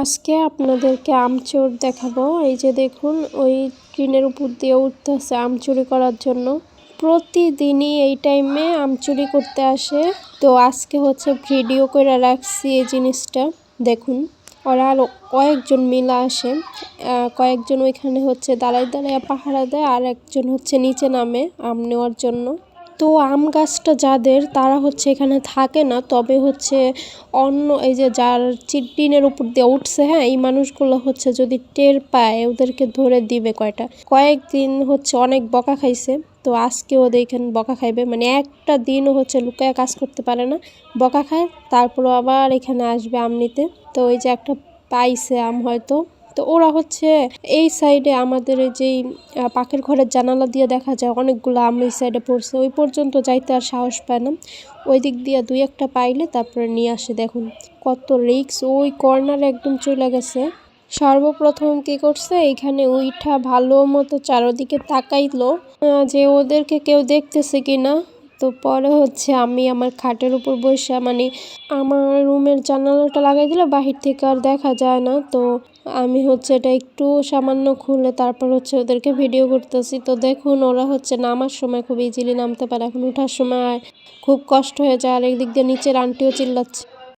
আজকে আপনাদেরকে আমচোর দেখাবো। এই যে দেখুন, ওই ট্রেনের উপর দিয়ে উঠতেছে আম চুরি করার জন্য। প্রতিদিনই এই টাইমে আম চুরি করতে আসে। তো আজকে হচ্ছে ভিডিও করে রাখছি এই জিনিসটা। দেখুন, ওরা কয়েকজন মিলা আসে। কয়েকজন ওইখানে হচ্ছে দাঁড়ায় দাঁড়ায় পাহারা দেয় আর একজন হচ্ছে নিচে নামে আম নেওয়ার জন্য। তো আম গাছটা যাদের, তারা হচ্ছে এখানে থাকে না। তবে হচ্ছে অন্য এই যে যার চিটিনের উপর দিয়ে উঠছে হ্যাঁ এই মানুষগুলো হচ্ছে যদি টের পায়, ওদেরকে ধরে দিবে কয়টা। কয়েকদিন হচ্ছে অনেক বকা খাইছে, তো আজকে ওদের এখানে বকা খাইবে। মানে একটা দিনও হচ্ছে লুকায় কাজ করতে পারে না। বকা খায় তারপর আবার এখানে আসবে আম নিতে। তো ওই যে একটা পাইছে আম হয়তো। তো ওরা হচ্ছে এই সাইডে আমাদের যেই পাখির ঘরের জানালা দিয়ে দেখা যায় অনেকগুলো আম এই সাইডে পড়ছে। ওই পর্যন্ত যাইতে আর সাহস পায় না। ওই দিক দিয়ে দুই একটা পাইলে তারপরে নিয়ে আসে। দেখুন কত রিক্স। ওই কর্নারে একদম চলে গেছে। সর্বপ্রথম কি করছে? এখানে উইঠা ভালো মতো চারোদিকে তাকাইলো। যে ওদেরকে কেউ দেখতেছে কিনা? তো পরে হচ্ছে আমি আমার খাটের উপর বসে মানে আমার রুমের জানালাটা লাগাই দিলে, বাহির থেকে আর দেখা যায় না। তো আমি হচ্ছে এটা একটু সামান্য খুলে তারপর হচ্ছে ওদেরকে ভিডিও করতেছি। তো দেখুন, ওরা হচ্ছে নামার সময় খুব ইজিলি নামতে পারে। এখন ওঠার সময় খুব কষ্ট হয়ে যায়। আর একদিক দিয়ে নিচের আনটিও চিল্লাচ্ছে।